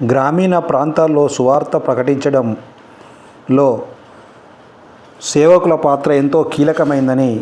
గ్రామీణ ప్రాంతాల్లో సువార్త ప్రకటించడంలో సేవకుల పాత్ర ఎంతో కీలకమైందని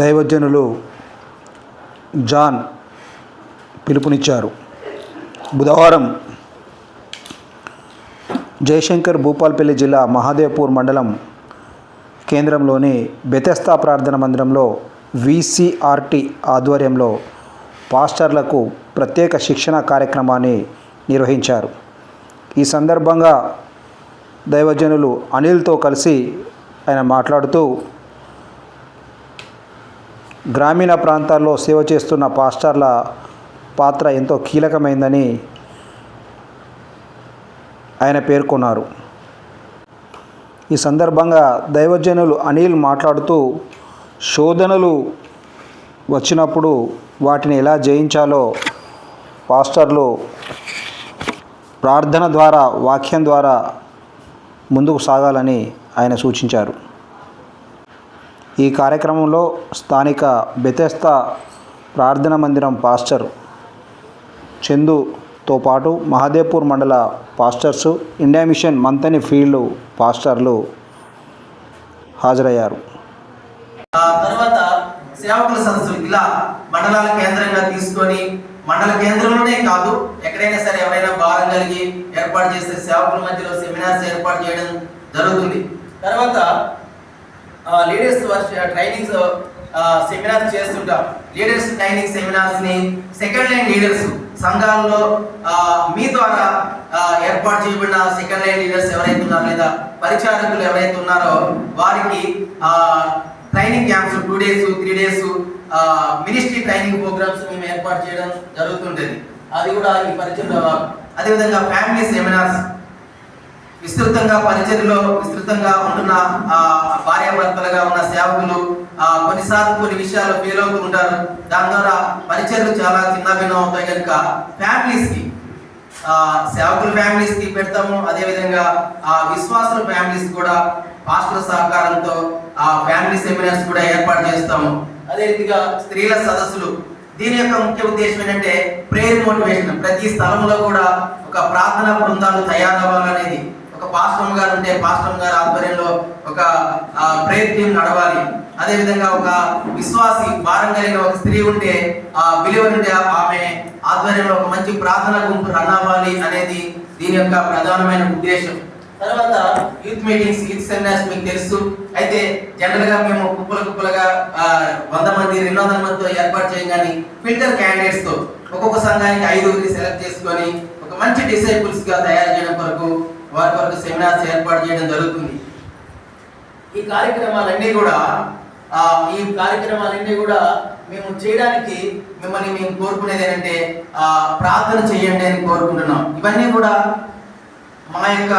దైవజనులు జాన్ పిలుపునిచ్చారు. బుధవారం జయశంకర్ భూపాల్పల్లి జిల్లా మహాదేవ్పూర్ మండలం కేంద్రంలోని బెతెస్తా ప్రార్థన మందిరంలో వీసీఆర్టీ ఆధ్వర్యంలో పాస్టర్లకు ప్రత్యేక శిక్షణ కార్యక్రమాన్ని నిర్వహించారు. ఈ సందర్భంగా దైవజనులు అనిల్తో కలిసి ఆయన మాట్లాడుతూ గ్రామీణ ప్రాంతాల్లో సేవ చేస్తున్న పాస్టర్ల పాత్ర ఎంతో కీలకమైందని ఆయన పేర్కొన్నారు. ఈ సందర్భంగా దైవజనులు అనిల్ మాట్లాడుతూ శోధనలు వచ్చినప్పుడు వాటిని ఎలా జయించాలో పాస్టర్లు ప్రార్థన ద్వారా వాక్యం ద్వారా ముందుకు సాగాలని ఆయన సూచించారు. ఈ కార్యక్రమంలో స్థానిక బెతెస్త ప్రార్థన మందిరం పాస్టర్ చందుతో పాటు మహాదేవ్పూర్ మండల pastors India mission Manthani field పాస్టర్లు హాజరయ్యారు. తర్వాత సేవకుల సదస్సులు ఇలా మండలాల కేంద్రంగా తీసుకొని మండల కేంద్రంలోనే కాదు ఎక్కడైనా సరే ఎవరైనా భారం కలిగి ఏర్పాటు చేసే సేవకుల మధ్యలో సెమినార్స్ ఏర్పాటు చేయడం జరుగుతుంది. తర్వాత లీడర్స్ ట్రైనింగ్స్ సెమినార్స్ చేస్తుంటాం. లీడర్స్ ట్రైనింగ్ సెమినార్స్ని సెకండ్ లైన్ లీడర్స్ సంఘాల్లో మీ ద్వారా ఏర్పాటు చేయబడిన సెకండ్ లైన్ లీడర్స్ ఎవరైతే ఉన్నారో లేదా పరిచారకులు ఎవరైతే ఉన్నారో వారికి ఆ training camps two days three days ministry training programmes మేము ఏర్పాటు చేయడం జరుగుతుంటుంది. అది కూడా ఈ పరిచయంలో అదేవిధంగా ఫ్యామిలీ సెమినార్స్ విస్తృతంగా పరిచర్లో విస్తృతంగా ఉంటున్న భార్యాభర్తలుగా ఉన్న సేవకులు కొన్నిసార్లు కొన్ని విషయాలు ఫెయిల్ అవుతూ ఉంటారు. దాని ద్వారా పరిచర్లు చాలా చిన్న భిన్నం అవుతాయి కనుక ఫ్యామిలీస్కి సేవకుల ఫ్యామిలీస్కి పెడతాము. అదేవిధంగా ఆ విశ్వాసుల ఫ్యామిలీస్ కూడా పాస్టర్ సహకారంతో ఆ ఫ్యామిలీ సెమినార్స్ కూడా ఏర్పాటు చేస్తాము. అదే రీతిగా స్త్రీల సదస్సులు. దీని యొక్క ముఖ్య ఉద్దేశం ఏంటంటే ప్రేయర్ మోటివేషన్ ప్రతి స్థలంలో కూడా ఒక ప్రార్థనా బృందాలు తయారవ్వాలనేది. ఒక పాస్టమ్ గారు ఉంటే పాస్టమ్ గారు ఆధ్వర్యంలో ఒక ప్రేయర్ టీం నడవాలి. అదే విధంగా ఒక విశ్వాసి భారం కలిగిన ఒక స్త్రీ ఉంటే ఆ బిలీవర్ ఉంటే ఆమె ఆధ్వర్యంలో ఒక మంచి ప్రార్థన గుంపు రన్ అవ్వాలి అనేది దీని యొక్క ప్రధానమైన ఉద్దేశం. తర్వాత యూత్ మీటింగ్స్ యూత్ సెమినార్స్ మీకు తెలుసు. అయితే జనరల్గా మేము కుప్పల కుప్పలుగా వంద మంది రెండు వందల మందితో ఏర్పాటు చేయగానే ఫిల్టర్ క్యాండిడేట్స్తో ఒక్కొక్క సంఘానికి ఐదుగురిని సెలెక్ట్ చేసుకొని ఒక మంచి డిసైపుల్స్గా తయారు చేయడం కొరకు వారి కొరకు సెమినార్స్ ఏర్పాటు చేయడం జరుగుతుంది. ఈ కార్యక్రమాలన్నీ కూడా ఈ కార్యక్రమాలన్నీ కూడా మేము చేయడానికి మిమ్మల్ని మేము కోరుకునేది ఏంటంటే ప్రార్థన చేయండి అని కోరుకుంటున్నాం. ఇవన్నీ కూడా మా యొక్క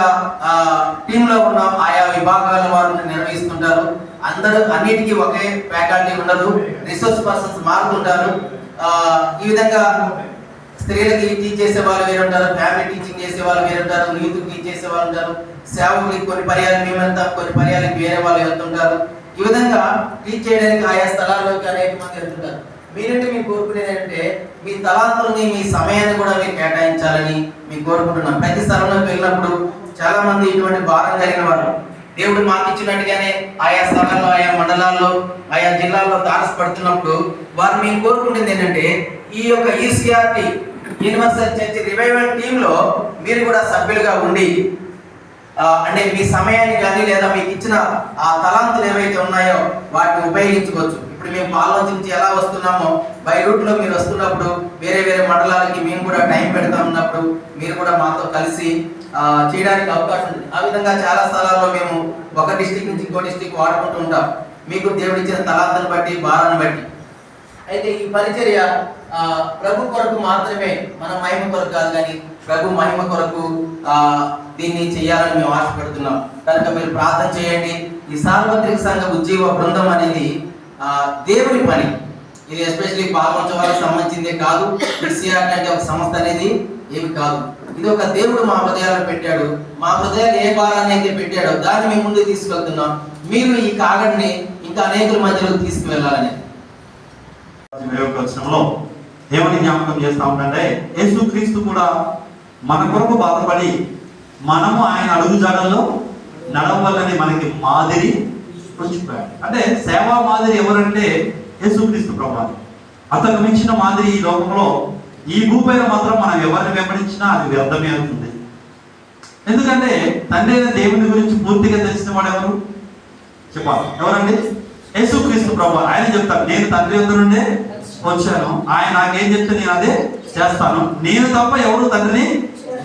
టీంలో ఉన్న ఆయా విభాగాల వారు నిర్వహిస్తుంటారు. అందరూ అన్నిటికీ ఒకే ఫ్యాకల్టీ ఉండదు రిసోర్స్ పర్సన్స్ మారుతుంటారు ఈ విధంగా స్త్రీలకి టీచ్ చేసే వాళ్ళు వేరు ఉంటారు ఫ్యామిలీ టీచింగ్ చేసే వాళ్ళు వేరు ఉంటారు యూత్ టీచ్ చేసే వాళ్ళు ఉంటారు. సేవకులకి కొన్ని పర్యాలు మేము కొన్ని పర్యాలకి వేరే వాళ్ళు వెళ్తుంటారు. ఈ విధంగా టీచ్ చేయడానికి ఆయా స్థలాల్లోకి అనేక మంది వెళ్తుంటారు. మీరంటే మేము కోరుకునేది ఏంటంటే మీ తలాంతుల్ని మీ సమయాన్ని కూడా మీరు కేటాయించాలని మేము కోరుకుంటున్నాం. ప్రతి స్థలంలోకి వెళ్ళినప్పుడు చాలా మంది ఇటువంటి భారం కలిగిన వారు దేవుడు మాకు ఇచ్చినట్టుగానే ఆయా స్థలాల్లో ఆయా మండలాల్లో ఆయా జిల్లాల్లో తారసపడుతున్నప్పుడు వారు మేము కోరుకుంటుంది ఏంటంటే ఈ యొక్క ఈసీఆర్టీ యూనివర్సల్ చర్చ్ రివైవల్ టీంలో మీరు కూడా సభ్యులుగా ఉండి అంటే మీ సమయాన్ని కానీ లేదా మీకు ఇచ్చిన ఆ తలాంతులు ఏవైతే ఉన్నాయో వాటిని ఉపయోగించుకోవచ్చు. ఇప్పుడు మేము ఆలోచించి నుంచి ఎలా వస్తున్నామో బై రూట్లో మీరు వస్తున్నప్పుడు వేరే వేరే మండలాలకి మేము కూడా టైం పెడతా ఉన్నప్పుడు మీరు కూడా మాతో కలిసి చేయడానికి అవకాశం ఉంది. ఆ విధంగా చాలా స్థలాల్లో మేము ఒక డిస్టిక్ నుంచి ఇంకో డిస్టిక్ వాడుకుంటూ ఉంటాం. మీకు దేవుడిచ్చిన ఇచ్చిన బట్టి భారాన్ని బట్టి. అయితే ఈ పరిచర్య ప్రభు కొరకు మాత్రమే మన మహిమ కొరకు కాదు కానీ ప్రభు మహిమ కొరకు దీన్ని చేయాలని మేము ఆశపడుతున్నాం. కనుక మీరు ప్రార్థన చేయండి. ఈ సార్వత్రిక సంఘ ఉద్యోగ బృందం అనేది దేవుని పని. ఇది ఎస్పెషల్లీ పాల్గొంచవాళ్ళకి సంబంధించిందే కాదు క్రిస్టియానిటీ అంటే ఒక సంస్థ అనేది ఏమి కాదు. ఇది ఒక దేవుడు మా హృదయాలను పెట్టాడు. మా హృదయాలు ఏ భారాన్ని అయితే పెట్టాడో దాన్ని మేము ముందు తీసుకెళ్తున్నాం. మీరు ఈ కాగడిని ఇంకా అనేకుల మధ్యలో తీసుకువెళ్ళాలని. మీ వచనంలో ఏమని జ్ఞాపకం చేస్తా ఉంటే యేసుక్రీస్తు కూడా మన కొరకు బాధపడి మనము ఆయన అడుగు జాడల్లో నడవాలని మనకి మాదిరి ఉంచిపోయాడు అంటే సేవా మాదిరి ఎవరంటే యేసుక్రీస్తు ప్రభావం అతను మించిన మాదిరి ఈ లోకంలో ఈ భూపైన మాత్రం మనం ఎవరిని వెంబడించినా అది వ్యర్థమే అవుతుంది. ఎందుకంటే తండ్రి అయిన దేవుని గురించి పూర్తిగా తెలిసిన వాడు ఎవరు? చెప్పాలి. ఎవరండి? యేసుక్రీస్తు ప్రభు ఆయన చెప్తారు నేను తండ్రి యొద్ద నుండే వచ్చాను. ఆయన నాకేం చెప్తే నేను అదే చేస్తాను. నేను తప్ప ఎవరు తండ్రిని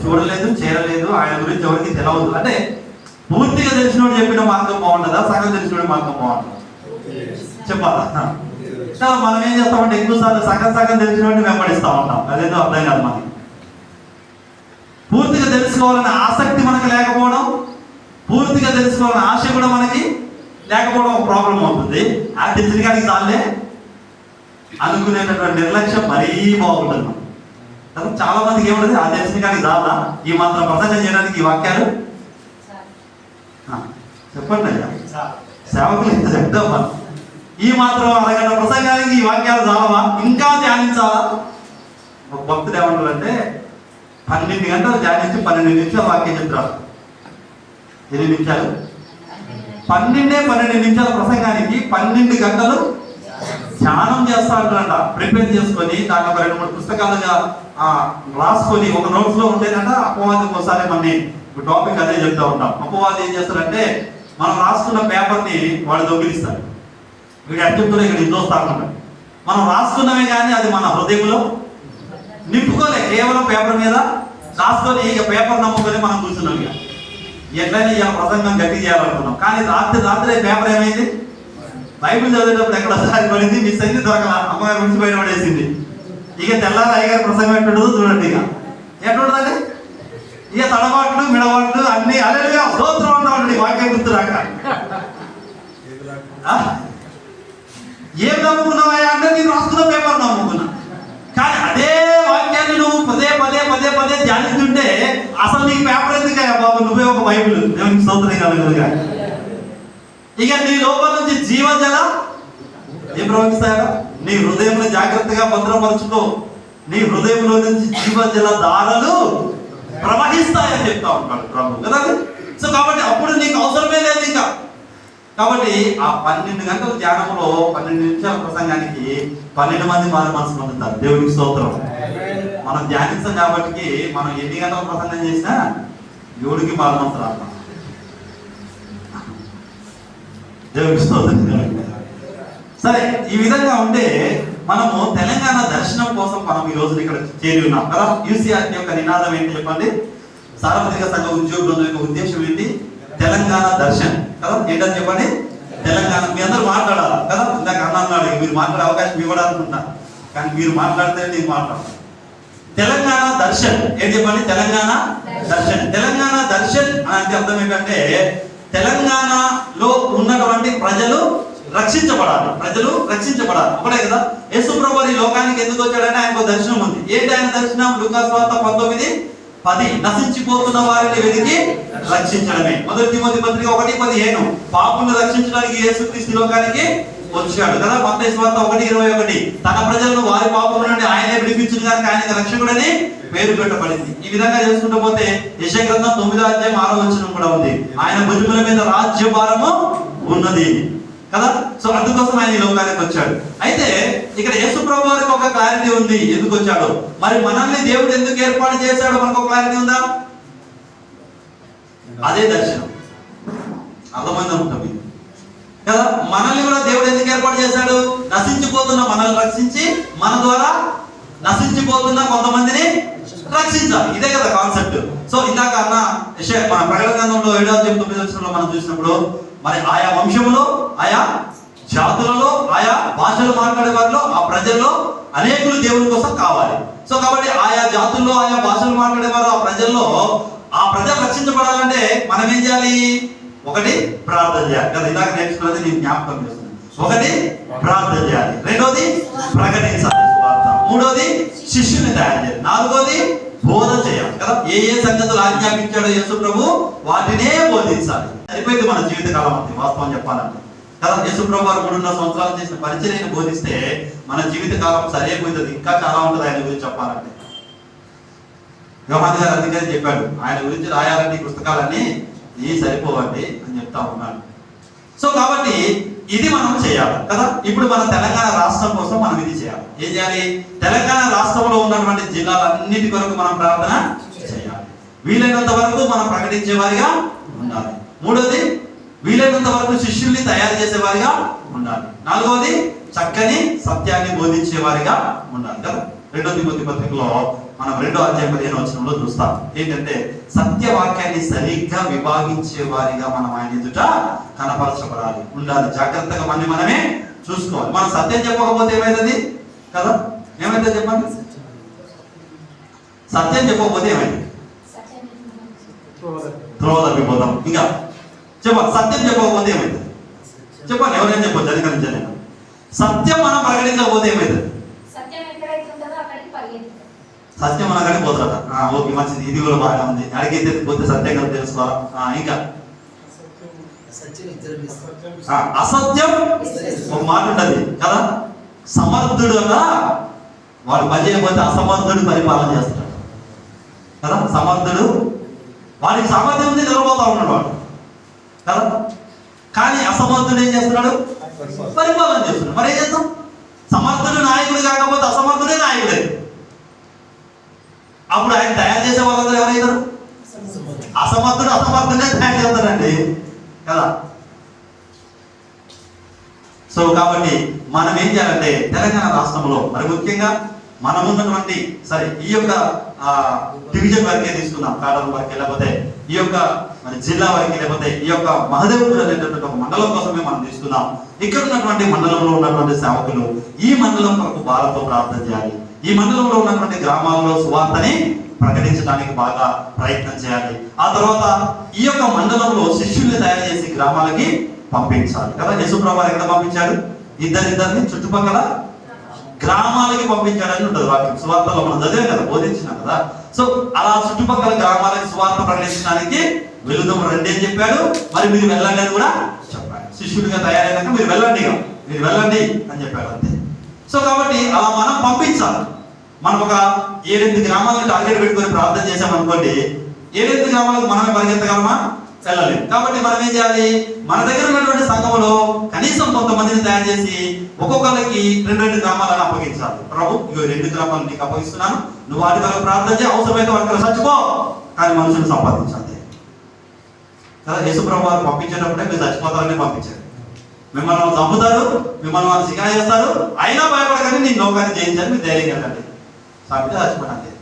చూడలేదు చేరలేదు. ఆయన గురించి ఎవరికి తెలియదు అంటే పూర్తిగా తెలిసినోడు చెప్పిన మార్గం బాగుంటుందా? సగం తెలిసినోడు మార్గం బాగుంటుందా? చెప్పాలా? మనం ఏం చేస్తామంటే ఎక్కువ సార్లు సగం సగం తెలిసినోడిని వెంబడిస్తా ఉంటాం. అదేదో అర్థం కాదు మనకి పూర్తిగా తెలుసుకోవాలనే ఆసక్తి మనకు లేకపోవడం పూర్తిగా తెలుసుకోవాలనే ఆశ కూడా మనకి లేకపోవడం ఒక ప్రాబ్లం అవుతుంది. ఆ తెలిసినగానికి చాలే. అనుకునేటటువంటి నిర్లక్ష్యం మరీ బాగుంటుంది. చాలా మందికి ఏముంటుంది ఆ తెలిసినగానికి చాలా ఈ మాత్రం ప్రసంగం చేయడానికి ఈ వాక్యాలు చెప్పండి అయ్యా. సేవకులు ఇంత చెప్తామా ఈ మాత్రం అరగంట ప్రసంగానికి ఈ వాక్యాలు చాలవా? ఇంకా ధ్యానించాలా? ఒక భక్తుడు ఏమంటారంటే పన్నెండు గంటలు ధ్యానించి పన్నెండు నిమిషాలు వాక్యం చెప్తారు ఎన్ని నిమిషాలు? పన్నెండే పన్నెండు నిమిషాల ప్రసంగానికి పన్నెండు గంటలు ధ్యానం చేస్తా ఉంటారంట ప్రిపేర్ చేసుకొని దాంట్లో ఒక రెండు మూడు పుస్తకాలుగా ఆ, రాసుకొని ఒక నోట్స్లో ఉండేదంట. అపవాది ఒకసారి మన టాపిక్ అదే చెప్తా ఉంటాం. అపవాది ఏం చేస్తారంటే మనం రాసుకున్న పేపర్ని వాళ్ళు దొంగిలిస్తారు. వీడు అత్యంతలో ఇక్కడ ఇంట్లో మనం రాసుకున్నవే కానీ అది మన హృదయంలో నింపుకోలే. కేవలం పేపర్ మీద రాసుకొని ఇక పేపర్ నమ్ముకొని మనం కూర్చున్నాం ఇక. ఎట్లయినా ఇక ప్రసంగం గట్టి చేయాలనుకున్నాం. కానీ రాత్రి రాత్రి పేపర్ ఏమైంది? బైబిల్ చదివేటప్పుడు ఎక్కడ సారి పడింది? మిస్ అయింది దొరకల. అమ్మగారు గురించి బయట పడేసింది ఇక తెల్లారి అయ్యగారు ప్రసంగం ఎట్టుండదు చూడండి ఇక. ఎట్టుండదండి ఇక తడబాట్లు మిడబాట్లు అన్ని అల్లెలుగా స్తోత్రం. వాక్యం గుర్తు రాక. ఏం నమ్ముకున్నావా అంటే నేను రాసుకున్న పేపర్ నమ్ముకున్నా. కానీ అదే వాక్యాన్ని నువ్వు పదే పదే పదే పదే ధ్యానిస్తుంటే అసలు నీకు పేపర్ ఎందుకయ్యా బాబు? నువ్వే ఒక బైబిల్. దేవునికి స్తోత్రం కలగలుగా. ఇక నీ లోపల నుంచి జీవజల ఏం ప్రవహిస్తాయా నీ హృదయంలో జాగ్రత్తగా భద్రపరచుకో. నీ హృదయంలో నుంచి జీవజల దారలు ప్రవహిస్తాయని చెప్తా ఉంటాడు ప్రభు. కదా సో కాబట్టి అప్పుడు నీకు అవసరమే లేదు ఇంకా. కాబట్టి ఆ పన్నెండు గంటల ధ్యానంలో పన్నెండు నిమిషాల ప్రసంగానికి పన్నెండు మంది మారు మనసు పొందుతారు. దేవునికి స్తోత్రం. మనం ధ్యానిస్తాం కాబట్టి మనం ఎన్ని గంటల ప్రసంగం చేసినా దేవుడికి మారు మనసు రాదు. దేవునికి స్తోత్రం. సరే ఈ విధంగా ఉంటే మనము తెలంగాణ దర్శనం కోసం మనం ఈ రోజు ఇక్కడ చేరి ఉన్నాం కదా. యూసీఆర్ యొక్క నినాదం ఏంటి చెప్పండి? సార్వత్రిక సంఘ ఉద్యోగుల బృందం యొక్క ఉద్దేశం ఏంటి? తెలంగాణ దర్శన్. కదా? ఏంటని చెప్పండి? తెలంగాణ. మీ అందరూ మాట్లాడాలి? కదా? ఇందాక అన్న అన్నాడు మీరు మాట్లాడే అవకాశం ఇవ్వడానుకుంటా కానీ మీరు మాట్లాడితే నేను మాట్లాడతాను తెలంగాణ దర్శన్. ఏంటి చెప్పండి? తెలంగాణ దర్శన్. తెలంగాణ దర్శన్ అంటే అర్థం ఏంటంటే తెలంగాణలో ఉన్నటువంటి ప్రజలు రక్షించబడాలి. ప్రజలు రక్షించబడాలి. ఒకటే కదా? యేసుప్రభు ఈ లోకానికి ఎందుకు వచ్చాడని ఆయనకు దర్శనం ఉంది. ఏంటి ఆయన దర్శనం? లుకాస్ వార్త పంతొమ్మిది పది నశించిపోతున్న వారిని వెతికి రక్షించడమే. మొదటి మొదటి పత్రిక ఒకటి పదిహేను. పాపులను రక్షించడానికి యేసుక్రీస్తు లోకానికి వచ్చాడు కదా? మత్తయి వార్త ఒకటి ఇరవై ఒకటి. తన ప్రజలను వారి పాపం నుండి ఆయనే విడిపించిన కనుక ఆయన రక్షకుడని పేరు పెట్టబడింది. ఈ విధంగా చేసుకుంటూ పోతే యశగ్రంథం తొమ్మిదో అధ్యాయం ఆరో వచనం కూడా ఉంది. ఆయన భుజముల మీద రాజ్య భారము ఉన్నది. కదా? సో అందుకోసం ఆయన ఈ లోకానికి వచ్చాడు. అయితే ఇక్కడ యేసు ప్రభు వారికి ఒక క్లారిటీ ఉంది. ఎందుకు వచ్చాడు? మరి మనల్ని దేవుడు ఎందుకు ఏర్పాటు చేశాడు మనకు ఒక క్లారిటీ ఉందా? అదే దర్శనం. అర్థమైంది ఉంటుంది కదా? మనల్ని కూడా దేవుడు ఎందుకు ఏర్పాటు చేశాడు? నశించిపోతున్న మనల్ని రక్షించి మన ద్వారా నశించిపోతున్న కొంతమందిని రక్షించాలి. ఇదే కదా కాన్సెప్ట్ సో ఇందాక అన్న యెషయా- మన ప్రకటన గ్రంథంలో ఏడాది తొమ్మిది మనం చూసినప్పుడు మరి ఆయా వంశంలో ఆయా జాతులలో ఆయా భాషలు మాట్లాడే వారిలో ఆ ప్రజల్లో అనేకులు దేవుని కోసం కావాలి. సో కాబట్టి ఆయా జాతుల్లో ఆయా భాషలు మాట్లాడే వారు ఆ ప్రజల్లో ఆ ప్రజలు రక్షించబడాలంటే మనం ఏం చేయాలి? ఒకటి ప్రార్థన చేయాలి. కదా ఇందాక నేర్చుకున్నది నేను జ్ఞాపకం చేస్తున్నాను. ఒకటి ప్రార్థన చేయాలి. రెండోది ప్రకటించాలి. సువార్త. మూడోది శిష్యుని తయారు చేయాలి. నాలుగోది బోధ చేయాలి. కదా? ఏ ఏ సంగతులు ఆజ్ఞాపించాడో యేసు ప్రభు వాటినే బోధించాలి. సరిపోయింది మన జీవితకాలం అంతే. వాస్తవం చెప్పాలంటే. కదా యేసుప్రభు వారు మూడున్న సంవత్సరాలు చేసిన పరిచర్యను బోధిస్తే మన జీవిత కాలం సరైపోతుంది ఇంకా చాలా ఉంటుంది ఆయన గురించి చెప్పాలంటే. యోహాన్ గారు అందుకని చెప్పాడు ఆయన గురించి రాయాలని పుస్తకాలన్నీ ఈ సరిపోవండి అని చెప్తా ఉన్నాడు. సో కాబట్టి ఇది మనం చేయాలి కదా? ఇప్పుడు మన తెలంగాణ రాష్ట్రం కోసం మనం ఇది చేయాలి. ఏం చేయాలి? తెలంగాణ రాష్ట్రంలో ఉన్నటువంటి జిల్లాలన్నిటి కొరకు మనం ప్రార్థన చేయాలి. వీలైనంత వరకు మనం ప్రకటించే వారిగా ఉండాలి. మూడోది వీలైనంత వరకు శిష్యుల్ని తయారు చేసే వారిగా ఉండాలి. నాలుగవది చక్కని సత్యాన్ని బోధించే వారిగా ఉండాలి కదా. రెండో తిమ్మతి పత్రికలో మనం రెండో అధ్యాయం పదిహేను వచనంలో చూస్తాం. ఏంటంటే సత్యవాక్యాన్ని సరిగ్గా విభాగించే వారిగా మనం ఆయన ఎదుట కనపరచబడాలి. ఉండాలి. జాగ్రత్తగా మనని మనమే చూసుకోవాలి. మనం సత్యం చెప్పకపోతే ఏమైతుంది కదా? ఏమైతే చెప్పండి? సత్యం చెప్పకపోతే ఏమైంది త్రోవ తప్పిపోతాం ఇంకా చెప్పండి సత్యం చెప్పకపోతే ఏమైంది? చెప్పండి ఎవరైనా చెప్పొచ్చు అధికరించాలి సత్యం మనం ప్రకటించకపోతే ఏమైంది? సత్యం అనగానే పోతారట. ఆ, ఓకే మంచిది. ఇది కూడా బాగా ఉంది. అడిగితే పోతే సత్యం కదా తెలుసుకోవాలా? ఇంకా? సత్యం ఇద్దరు ఆ, అసత్యం? ఒక మాట ఉంటది కదా? సమర్థుడు అన్న వాడు పని చేయకపోతే అసమర్థుడు పరిపాలన చేస్తాడు. కదా? సమర్థుడు వాడికి సామర్థ్యం ఉంది నిలబోతా ఉన్నాడు వాడు. కదా? కానీ అసమర్థుడు ఏం చేస్తున్నాడు? పరిపాలన. చేస్తున్నాడు. మరి ఏం చేస్తాం? సమర్థుడు నాయకుడు కాకపోతే అసమర్థుడే నాయకుడే. అప్పుడు ఆయన తయారు చేసే వాళ్ళందరూ ఎవరైతారు? అసమర్థుడు అసమర్థుడే తయారు చేస్తారండి. కదా? సో కాబట్టి మనం ఏం చేయాలంటే తెలంగాణ రాష్ట్రంలో మరి ముఖ్యంగా మనం ఉన్నటువంటి సరే ఈ యొక్క డివిజన్ వరకే తీసుకున్నాం కాలం వరకు లేకపోతే ఈ యొక్క మన జిల్లా వరకు లేకపోతే ఈ యొక్క మహదేవ్పూర్ అనేటటువంటి ఒక మండలం కోసమే మనం తీసుకున్నాం. ఇక్కడ ఉన్నటువంటి మండలంలో ఉన్నటువంటి సేవకులు ఈ మండలం కొరకు బాలతో ప్రార్థన చేయాలి. ఈ మండలంలో ఉన్నటువంటి గ్రామాల్లో సువార్తని ప్రకటించడానికి బాగా ప్రయత్నం చేయాలి. ఆ తర్వాత ఈ యొక్క మండలంలో శిష్యుల్ని తయారు చేసి గ్రామాలకి పంపించాలి. కదా యశుప్రభు ఎక్కడ పంపించాడు ఇద్దరిద్దరిని చుట్టుపక్కల గ్రామాలకి పంపించాడని ఉంటుంది. వాక్యం సువార్తలో మనం చదివాం కదా బోధించినాం కదా. సో అలా చుట్టుపక్కల గ్రామాలకి సువార్త ప్రకటించడానికి వెళుదాం రండి అని చెప్పాడు. మరి మీరు వెళ్ళండి అని కూడా చెప్పాడు. శిష్యుడిగా తయారైనాక మీరు వెళ్ళండి మీరు వెళ్ళండి అని చెప్పాడు అంతే. సో కాబట్టి అలా మనం పంపించాలి. మనం ఒక ఏడెనిమిది గ్రామాలను టార్గెట్ పెట్టుకొని ప్రార్థన చేసామనుకోండి ఏడెనిమిది గ్రామాలకు మనమే పరిగెత్తగలమా? చల్లలేదు. కాబట్టి మనం ఏం చేయాలి? మన దగ్గర ఉన్నటువంటి సంఘంలో కనీసం కొంతమందిని తయారు చేసి ఒక్కొక్కరికి రెండు రెండు గ్రామాలను అప్పగించాలి. ప్రభు ఇవి రెండు గ్రామాలు నీకు అప్పగిస్తున్నాను. నువ్వు వాటి వల్ల ప్రార్థన చేయి అవసరమైతే వాటికి చచ్చిపో. కానీ మనుషులు సంపాదించాలి. కదా యేసుప్రభు వారు పంపించేటప్పుడే మీరు చచ్చిపోతారని పంపించారు. మిమ్మల్ని చంపుతారు మిమ్మల్ని వాళ్ళు శిఖా చేస్తారు. అయినా భయపడకని నీ లోకాన్ని జయించాలి మీరు ధైర్యం వెళ్ళండి చంపితే చచ్చిపోయినట్టే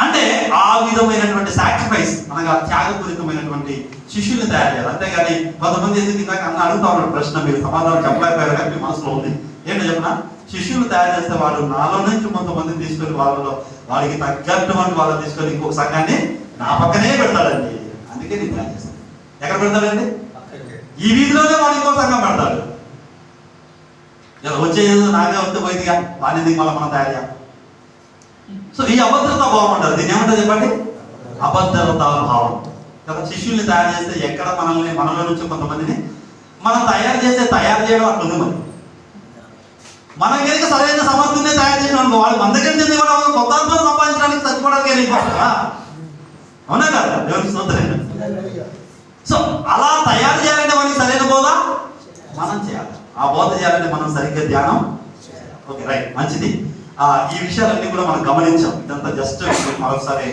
అంటే ఆ విధమైనటువంటి సాక్రిఫైస్ అనగా త్యాగపూరితమైనటువంటి శిష్యుల్ని తయారు చేయాలి. అంతేగాని కొంతమంది ఎందుకు ఇందాక అన్న అడుగుతా ఉన్నాడు ప్రశ్న మీరు సమాధానం చెప్పలేకపోయారు కానీ మనసులో ఉంది. ఏంటో చెప్పిన? శిష్యులు తయారు చేస్తే వాడు నాలో నుంచి కొంతమందిని తీసుకొని వాళ్ళలో వాడికి తగ్గటువంటి వాళ్ళని తీసుకొని ఇంకొక సంఘాన్ని నా పక్కనే పెడతాడండి. అందుకే నేను తయారు చేస్తాను. ఎక్కడ పెడతాడండి? ఈ వీధిలోనే వాడు ఇంకో సంఘం పెడతాడు ఇలా వచ్చేది నాకే వస్తే పోయిందిగా వాడిని మళ్ళీ మనం తయారు చేయాలి? సో ఈ అభద్రత భావం అంటారు. దీన్ని ఏమంటారు చెప్పండి? అభద్రతా భావం. కదా శిష్యుల్ని తయారు చేస్తే ఎక్కడ మనల్ని మనలో నుంచి కొంతమందిని మనం తయారు చేస్తే తయారు చేయడం అట్లుంది మరి. మనం కనుక సరైన సమర్థుని తయారు చేసిన అనుకో వాళ్ళు మన దగ్గర నుంచి కూడా కొత్త ఆత్మను సంపాదించడానికి చచ్చిపోవడానికి వెళ్ళిపోతారా అవునా కదా? దేవునికి స్తోత్రం. సో అలా తయారు చేయాలంటే మనకి సరైన బోధ మనం చేయాలి. ఆ బోధ చేయాలంటే మనం సరిగ్గా ధ్యానం ఓకే రైట్. మంచిది. ఈ విషయాలన్నీ కూడా మనం గమనించాం. ఇదంతా జస్ట్ మరొకసారి